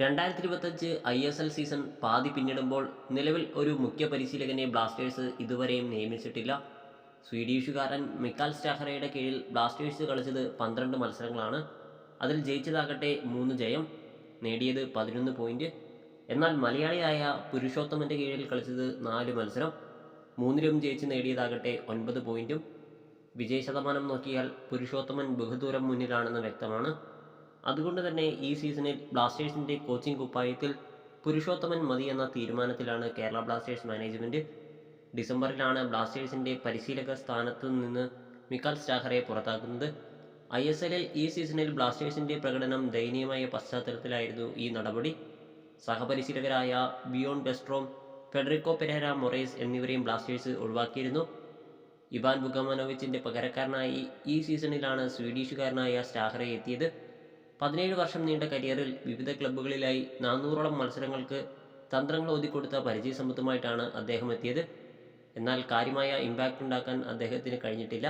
രണ്ടായിരത്തി ഇരുപത്തഞ്ച് I S L season പാതി പിന്നിടുമ്പോൾ നിലവിൽ ഒരു മുഖ്യ പരിശീലകനെ ബ്ലാസ്റ്റേഴ്സ് ഇതുവരെയും നിയമിച്ചിട്ടില്ല. സ്വീഡിഷുകാരൻ മിക്കാൽ സ്റ്റാഹറയുടെ കീഴിൽ ബ്ലാസ്റ്റേഴ്സ് കളിച്ചത് പന്ത്രണ്ട് മത്സരങ്ങളാണ്. അതിൽ ജയിച്ചതാകട്ടെ മൂന്ന് ജയം നേടിയത് പതിനൊന്ന് പോയിന്റ് എന്നാൽ മലയാളിയായ പുരുഷോത്തമന്റെ കീഴിൽ കളിച്ചത് നാല് മത്സരം മൂന്നിലും ജയിച്ച് നേടിയതാകട്ടെ ഒൻപത് പോയിന്റും വിജയ ശതമാനം നോക്കിയാൽ പുരുഷോത്തമൻ ബഹുദൂരം മുന്നിലാണെന്ന് വ്യക്തമാണ്. അതുകൊണ്ട് തന്നെ ഈ സീസണിൽ ബ്ലാസ്റ്റേഴ്സിന്റെ കോച്ചിംഗ് കുപ്പായത്തിൽ പുരുഷോത്തമൻ മതി എന്ന തീരുമാനത്തിലാണ് കേരള ബ്ലാസ്റ്റേഴ്സ് മാനേജ്മെന്റ് ഡിസംബറിലാണ് ബ്ലാസ്റ്റേഴ്സിന്റെ പരിശീലക സ്ഥാനത്ത് നിന്ന് മിക്കാൽ സ്റ്റാഹറെ പുറത്താക്കുന്നത്. ഐ എസ് എല്ലിൽ ഈ സീസണിൽ ബ്ലാസ്റ്റേഴ്സിന്റെ പ്രകടനം ദയനീയമായ പശ്ചാത്തലത്തിലായിരുന്നു ഈ നടപടി. സഹപരിശീലകരായ Bjorn Wesstrom Frederico Pereira Morais എന്നിവരെയും ബ്ലാസ്റ്റേഴ്സ് ഒഴിവാക്കിയിരുന്നു. ഇവാൻ ബുഗമനോവിച്ചിന്റെ പകരക്കാരനായി ഈ സീസണിലാണ് സ്വീഡിഷുകാരനായ സ്റ്റാഹറെ എത്തിയത്. പതിനേഴ് വർഷം നീണ്ട കരിയറിൽ വിവിധ ക്ലബ്ബുകളിലായി നാനൂറോളം മത്സരങ്ങൾക്ക് തന്ത്രങ്ങൾ ഒതുക്കൊടുത്ത പരിചയസമ്പത്തുമായിട്ടാണ് അദ്ദേഹം എത്തിയത്. എന്നാൽ കാര്യമായ ഇമ്പാക്റ്റ് ഉണ്ടാക്കാൻ അദ്ദേഹത്തിന് കഴിഞ്ഞിട്ടില്ല.